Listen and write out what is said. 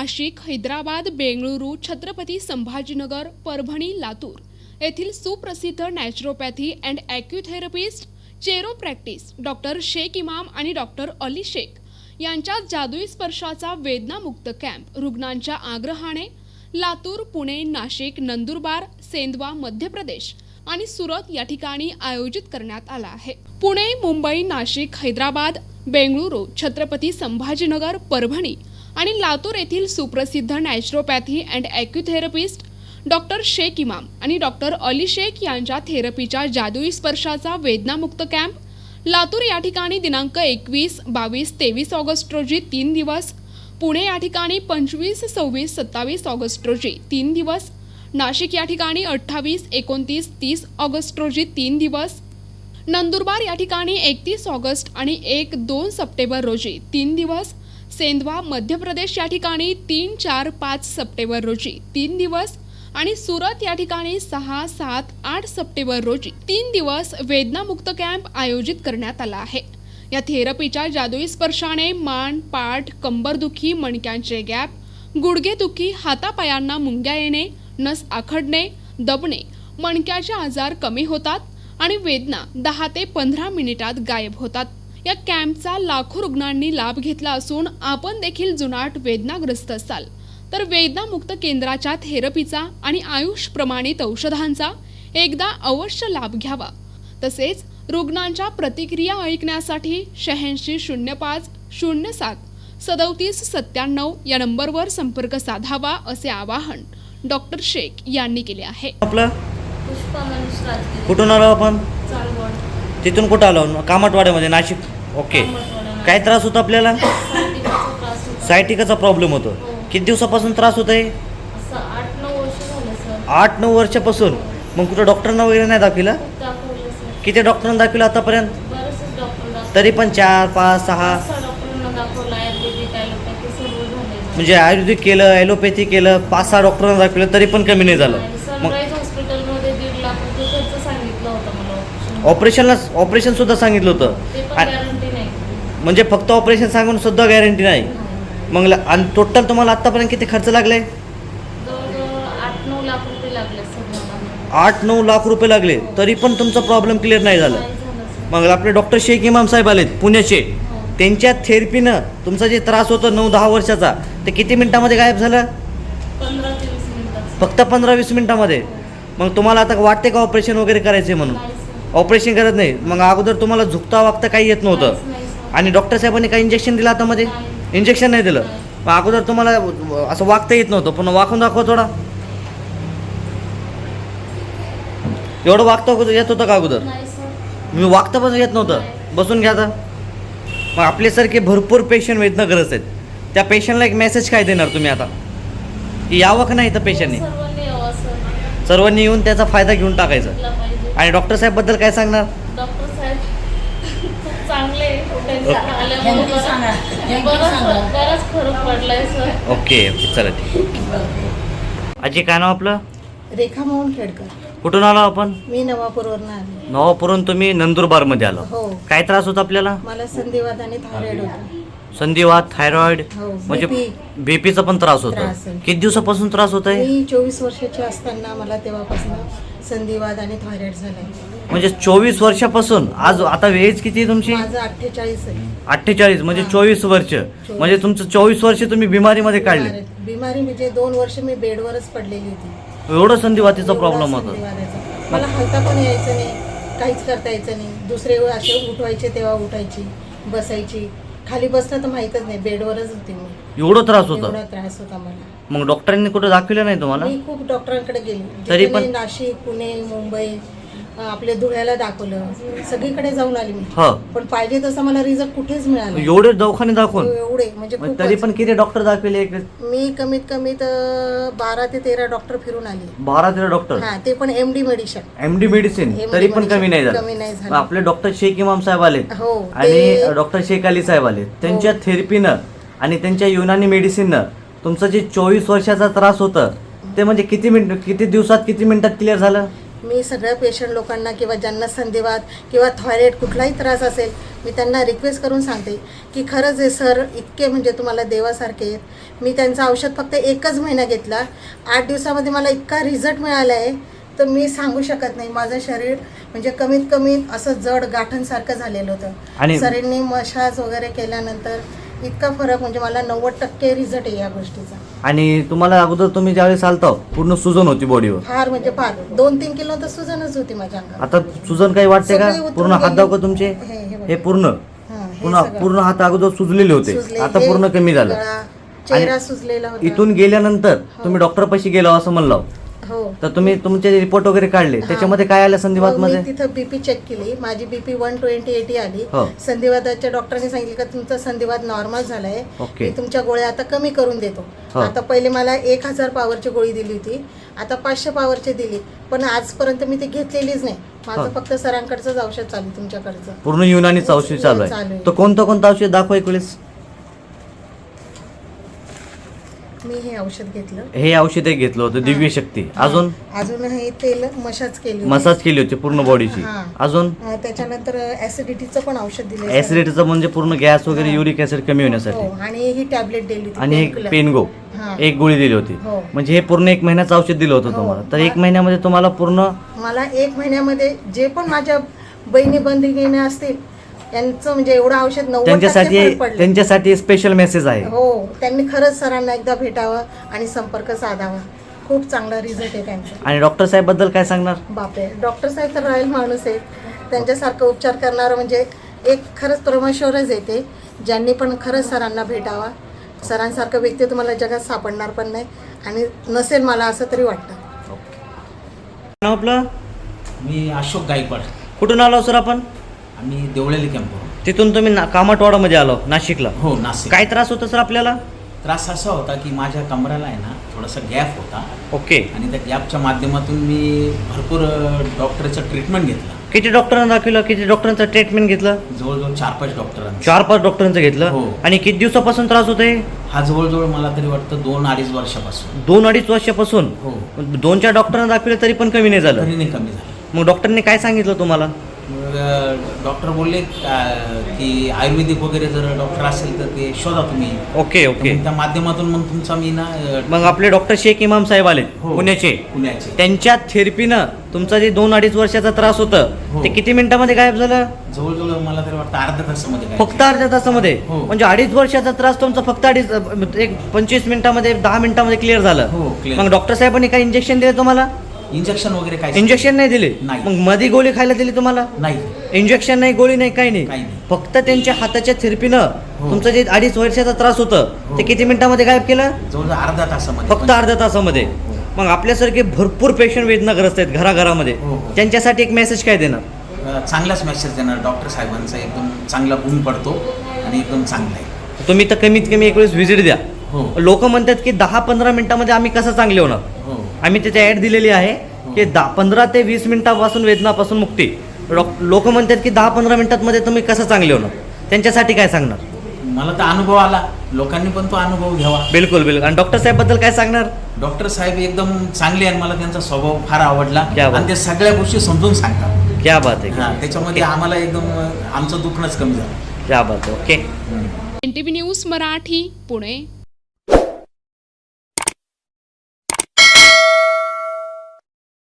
नाशिक हैदराबाद बेंगळुरू छत्रपती संभाजीनगर परभणी लातूर. येथील सुप्रसिद्ध naturopathy and acutherapist चेरो प्रॅक्टिस डॉक्टर शेख इमाम आणि डॉक्टर अली शेख यांच्या जादुई स्पर्शाचा वेदनामुक्त कॅम्प रुग्णांच्या आग्रहाने लातूर पुणे नाशिक नंदुरबार सेंदवा मध्य प्रदेश आणि सुरत या ठिकाणी आयोजित करण्यात आला आहे. पुणे मुंबई नाशिक हैदराबाद बेंगळुरू छत्रपती संभाजीनगर परभणी आणि लातूर येथील सुप्रसिद्ध naturopathy and acutherapist doctor Shaikh Imam आणि डॉक्टर अली शेख यांच्या थेरपीच्या जादुई स्पर्शाचा वेदनामुक्त कॅम्प लातूर या ठिकाणी दिनांक एकवीस बावीस तेवीस ऑगस्ट रोजी तीन दिवस पुणे या ठिकाणी पंचवीस सव्वीस सत्तावीस ऑगस्ट रोजी तीन दिवस नाशिक या ठिकाणी अठ्ठावीस एकोणतीस तीस ऑगस्ट रोजी तीन दिवस नंदुरबार या ठिकाणी एकतीस ऑगस्ट आणि एक दोन सप्टेंबर रोजी तीन दिवस सेंधवा मध्य प्रदेश या ठिकाणी तीन चार पाच सप्टेंबर रोजी तीन दिवस आणि सुरत या ठिकाणी सहा सात आठ सप्टेंबर रोजी तीन दिवस वेदनामुक्त कॅम्प आयोजित करण्यात आला आहे. या थेरपीच्या जादुई स्पर्शाने मान पाठ कंबरदुखी मणक्यांचे गॅप गुडघेदुखी हातापायांना मुंग्या येणे नस आखडणे दबणे मणक्याचे आजार कमी होतात आणि वेदना दहा ते पंधरा मिनिटात गायब होतात. या कॅम्पचा लाखो रुग्णांनी लाभ घेतला असून आपण देखील जुनाट वेदनाग्रस्त असाल. तर वेदनामुक्त केंद्राच्या थेरपीचा आणि आयुष प्रमाणित औषधांचा एकदा अवश्य लाभ घ्यावा. तसेच रुग्णांच्या प्रतिक्रिया ऐकण्यासाठी शहाऐंशी शून्य पाच शून्य सात सदोतीस सत्त्याण्णव या नंबरवर संपर्क साधावा असे आवाहन डॉक्टर शेख यांनी केले आहे. आपलं? पुष्पा मनीष राजगिरे. कुठून आलो आपण? तिथून कुठं आलो? कामाटवाड्यामध्ये नाशिक. ओके. काय त्रास होतो आपल्याला? सायटिकाचा प्रॉब्लेम होतो. हो. किती दिवसापासून त्रास होत आहे आठ नऊ वर्षापासून? मग कुठं डॉक्टरांना वगैरे नाही दाखविलं? किती डॉक्टरांना दाखविलं आतापर्यंत? तरी पण चार पाच सहा. म्हणजे आयुर्वेदिक केलं ॲलोपॅथी केलं पाच सहा डॉक्टरांना दाखविलं तरी पण कमी नाही झालं. मग सनराईज हॉस्पिटलमध्ये दीड लाख रुपये खर्च सांगितलं होतं मला ऑपरेशन. ऑपरेशनला ऑपरेशन सुद्धा सांगितलं होतं. म्हणजे फक्त ऑपरेशन सांगून सुद्धा गॅरंटी नाही. मग आणि टोटल तुम्हाला आतापर्यंत किती खर्च लागले? आठ नऊ लाख रुपये लागले लागले. तरी पण तुमचा प्रॉब्लेम क्लिअर नाही झाला. मग आपले डॉक्टर शेख इमाम साहेब आलेत पुण्याचे. हो. त्यांच्या थेरपीनं तुमचा जे त्रास होतो नऊ दहा वर्षाचा ते किती मिनिटामध्ये गायब झालं? फक्त पंधरा वीस मिनिटामध्ये. मग तुम्हाला आता वाटते का ऑपरेशन वगैरे करायचे म्हणून? ऑपरेशन करत नाही. मग अगोदर तुम्हाला झुकता वागता काही येत नव्हतं. आणि डॉक्टर साहेबांनी काही इंजेक्शन दिलं आता मध्ये? इंजेक्शन नाही दिलं. मग अगोदर तुम्हाला असं वागता येत नव्हतं. पण वाकून दाखवा थोडा. एवढं वागता अगोदर येत होतं का अगोदर? मी वागता पण येत नव्हतं. बसून घ्या आता. मग आपल्यासारखे भरपूर पेशंट वेदनाग्रस्त आहेत त्या पेशंटला एक मेसेज काय देणार तुम्ही आता? की यावं का नाही तर पेशंटने सर्वांनी येऊन त्याचा फायदा घेऊन टाकायचा. आणि डॉक्टर काय सांगणार? साहेब खूप चांगले आहे. त्यांच्या ओके. आल्यामुळे Thank you बरंच- सांगा. Thank you बरंच सांगा. बराच फरक पडलाय सर ओके ओके. चला ठीक आजी काय नाव आपलं? रेखा मोहन खेडकर. कुठून आलो आपण? मी नवापूरवरनं आले. नवापुरून तुम्ही नंदुरबारमध्ये आलो. हो. काय त्रास होता आपल्याला? मला संधिवात आणि थायरॉइड होता. संधिवात थायरॉइड हो म्हणजे BP. बीपीचा पण त्रास होता त्रास. किती दिवसापासून त्रास होत आहे मी चोवीस वर्षाची असताना मला तेव्हापासून संधिवात आणि थायरॉइड झालाय. म्हणजे चोवीस वर्षापासून? आज आता एज किती आहे तुमची? माझं अठ्ठेचाळीस आहे. अठ्ठेचाळीस म्हणजे. चोवीस वर्ष. म्हणजे तुमचं चोवीस वर्ष तुम्ही बिमारीमध्ये काढले. बिमारी- बिमारी म्हणजे दोन वर्ष मी बेडवरच पडलेली होती. एवढं संधिवातीचा प्रॉब्लेम होता. संधिवाताचा. मला हलता पण यायचं नाही. काहीच करता यायचं नाही. दुसरे असे उठवायचे तेव्हा उठायची बसायची. खाली बसलं तर माहीतच नाही बेडवरच होती मी. एवढं त्रास होता? एवढा त्रास होता मला. मग डॉक्टरांनी कुठं दाखविलं नाही तुम्हाला? मी खूप डॉक्टरांकडे गेली. तरी जिथे पण- मी नाशिक पुणे मुंबई आपल्या धुळ्याला दाखवलं. सगळीकडे जाऊन आली मी. ह. पण पाहिजे तसं मला रिझल्ट कुठेच मिळाला नाही. एवढे दवाखाने दाखवून? एवढे. म्हणजे मग खूपच. तरी पण किती डॉक्टर दाखविले एक? मी कमीत कमी तर बारा ते तेरा डॉक्टर फिरून आली. बारा तेरा डॉक्टर हा ते पण M D medicine M D medicine MD तरी पण कमी नाही कमी नाही झालं. आपले डॉक्टर शेख इमाम साहेब आले हो आणि ते- डॉक्टर शेख अली साहेब आले त्यांच्या थेरपीनं आणि त्यांच्या युनानी मेडिसिननं तुमचं जे चोवीस वर्षाचा त्रास होतं ते म्हणजे किती मिनिट किती दिवसात किती मिनिटात क्लिअर झालं? मी सगळ्या पेशंट लोकांना किंवा ज्यांना संधिवात किंवा थायरॉईड कुठलाही त्रास असेल मी त्यांना रिक्वेस्ट करून सांगते की खरंच हे सर इतके म्हणजे तुम्हाला देवासारखे आहेत. मी त्यांचं औषध फक्त एकच महिना घेतला. आठ दिवसामध्ये मला इतका रिझल्ट मिळाला आहे तर मी सांगू शकत नाही. माझं शरीर म्हणजे कमीत कमी असं जड गाठणसारखं झालेलं होतं. सरींनी मशाज वगैरे केल्यानंतर इतका फरक म्हणजे मला नव्वद टक्के रिझल्ट आहे या गोष्टीचा. आणि तुम्हाला अगोदर तुम्ही ज्यावेळेस चालतो पूर्ण सुजन होती बॉडीवर फार म्हणजे फार. दोन तीन किलो तर सुजनच होती माझ्या आता सुजन काही वाटते का? सगळी उतरून पूर्ण हात गेली. दाव का तुमचे. हे- हे बघा. हे पूर्ण. हां, हे पूर्ण सगळं. पूर्ण हात अगोदर सुजलेले होते. सुजले. आता हे पूर्ण कमी झालं. गळा, चेहरा सुजलेला होता. इथून गेल्यानंतर तुम्ही डॉक्टर गेला असं म्हणलं हो. तर तुम्ही तुमचे रिपोर्ट वगैरे काढले त्याच्यामध्ये काय आलं संधिवात मध्ये? तिथं बीपी चेक केली. माझी बीपी वन ट्वेंटी एटी आली. हो. संधिवाताच्या डॉक्टरने सांगितलं का तुमचा संधिवात नॉर्मल झालाय. ओके. मी तुमच्या गोळ्या आता कमी करून देतो. हो. आता पहिले मला एक हजार पॉवरची गोळी दिली होती. आता पाचशे पॉवरची दिली. पण आजपर्यंत मी ती घेतलेलीच नाही. माझं हो. फक्त सरांकडचंच औषध चालू आहे तुमच्याकडचं. पूर्ण युनानीचं औषध चालू चालू आहे आहे. तर कोणतं कोणतं औषध दाखवा एक वेळेस? मी हे औषध घेतलं. हे औषध एक घेतलं होतं दिव्य शक्ती. अजून? अजून हे तेल मशाज केली. मसाज केली होती पूर्ण बॉडीची हां. अजून? अं, त्याच्यानंतर ऍसिडिटीचं पण औषध दिलं ऍसिडिटीचं म्हणजे पूर्ण गॅस वगैरे युरिक ऍसिड कमी होण्यासाठी. हो आणि ही टॅबलेट दिली होती आणि एक painkiller. पेनगो हां. एक गोळी दिली होती. हो. म्हणजे हे पूर्ण एक महिन्याचं औषध दिलं होतं हो. तुम्हाला. तर एक महिन्यामध्ये तुम्हाला पूर्ण मला एक महिन्यामध्ये जे पण माझ्या बहिणी बंदिगिने असतील यांचं म्हणजे एवढं औषध नव्वद टक्के त्यांच्यासाठी फरक पडले. त्यांच्यासाठी स्पेशल मेसेज आहे. हो त्यांनी खरंच सरांना एकदा भेटावं आणि संपर्क साधावा. खूप चांगला रिझल्ट आहे त्यांचा. आणि डॉक्टर साहेबबद्दल काय सांगणार? बापरे डॉक्टर साहेब तर रॉयल माणूस आहेत. त्यांच्यासारखं उपचार करणारं म्हणजे एक खरंच परमेश्वरच येते ज्यांनी पण खरंच सरांना भेटावा. सरांसारखं व्यक्ती तुम्हाला जगात सापडणार पण नाही आणि नसेल मला असं तरी वाटतं. नाव आपलं? मी अशोक गायकवाड. कुठून आलो सर आपण? आम्ही देवळाली कॅम्पवरून तिथून तुम्ही ना- कामटवाडामध्ये आलो नाशिकला. हो नाशिक. काय त्रास होता सर आपल्याला? त्रास असा होता की माझ्या कमराला आहे ना थोडासा गॅप होता. ओके. आणि त्या गॅपच्या माध्यमातून मी भरपूर डॉक्टरचं ट्रीटमेंट घेतलं. किती डॉक्टरांना दाखवलं? किती डॉक्टरांचं ट्रीटमेंट घेतलं? जवळजवळ चार पाच डॉक्टरांचं चार पाच डॉक्टरांचं घेतलं? हो. आणि किती दिवसापासून त्रास होते हा जवळजवळ मला तरी वाटतं दोन अडीच वर्षापासून. दोन अडीच वर्षापासून? हो. दोन चार डॉक्टरांना दाखवलं तरी पण कमी नाही झालं. तरी नाही कमी झालं. मग डॉक्टरने काय सांगितलं तुम्हाला? डॉक्टर बोलले की आयुर्वेदिक वगैरे जर डॉक्टर असेल तर ते शोधा तुम्ही ओके ओके त्या माध्यमातून मग तुमचा मी ना मग आपले डॉक्टर शेख इमाम साहेब आले हो. पुण्याचे पुण्याचे त्यांच्या थेरपीनं तुमचा जे दोन अडीच वर्षाचा त्रास होतं हो. ते किती मिनिटामध्ये गायब झालं जवळजवळ मला तरी वाटतं अर्ध्या तासामध्ये काय फक्त अर्ध्या तासामध्ये हो. म्हणजे अडीच वर्षाचा त्रास तुमचा फक्त अडीच एक पंचवीस मिनिटामध्ये दहा मिनिटामध्ये क्लिअर झालं हो, clear. मग डॉक्टर साहेबांनी काय इंजेक्शन दिले तुम्हाला इंजेक्शन वगैरे काय इंजेक्शन नाही दिले? नाही. मग मध्ये गोळी खायला दिली तुम्हाला? नाही. इंजेक्शन नाही गोळी नाही काही नाही. काही नाही. फक्त त्यांच्या हाताच्या थेरपीनं हो. तुमचं जे अडीच वर्षाचा त्रास होतं हो. ते किती मिनिटामध्ये गायब केलं? जवळजवळ अर्ध्या तासामध्ये. फक्त अर्ध्या तासामध्ये. हो. मग आपल्यासारखे भरपूर पेशंट वेदनाग्रस्त आहेत घराघरामध्ये. हो, हो. त्यांच्यासाठी एक मेसेज काय देणार? अ, चांगलाच मेसेज देणार डॉक्टर साहेबांचा. एकदम चांगला गुण पडतो आणि एकदम चांगला आहे. तुम्ही तर कमीत कमी एक वेळेस व्हिजिट द्या. हो. लोक म्हणतात की दहा पंधरा मिनिटामध्ये आम्ही कसं चांगले होणार? आम्ही त्याची ॲड दिलेली आहे की दहा पंधरा ते वीस मिनिटापासून वेदनापासून मुक्ती. लोक म्हणतात की दहा पंधरा मिनिटांमध्ये तुम्ही कसं चांगले होणार? त्यांच्यासाठी काय सांगणार? मला तर अनुभव आला. लोकांनी पण तो अनुभव घ्यावा. बिलकुल बिलकुल. आणि डॉक्टर साहेबबद्दल काय सांगणार? डॉक्टर साहेब एकदम चांगले आणि मला त्यांचा स्वभाव फार आवडला. आणि ते सगळ्या गोष्टी समजून सांगतात. क्या बात आहे हा त्याच्यामध्ये आम्हाला एकदम आमचं दुखणंच कमी झालं. क्या बात okay. Hmm. N T V news Marathi Pune.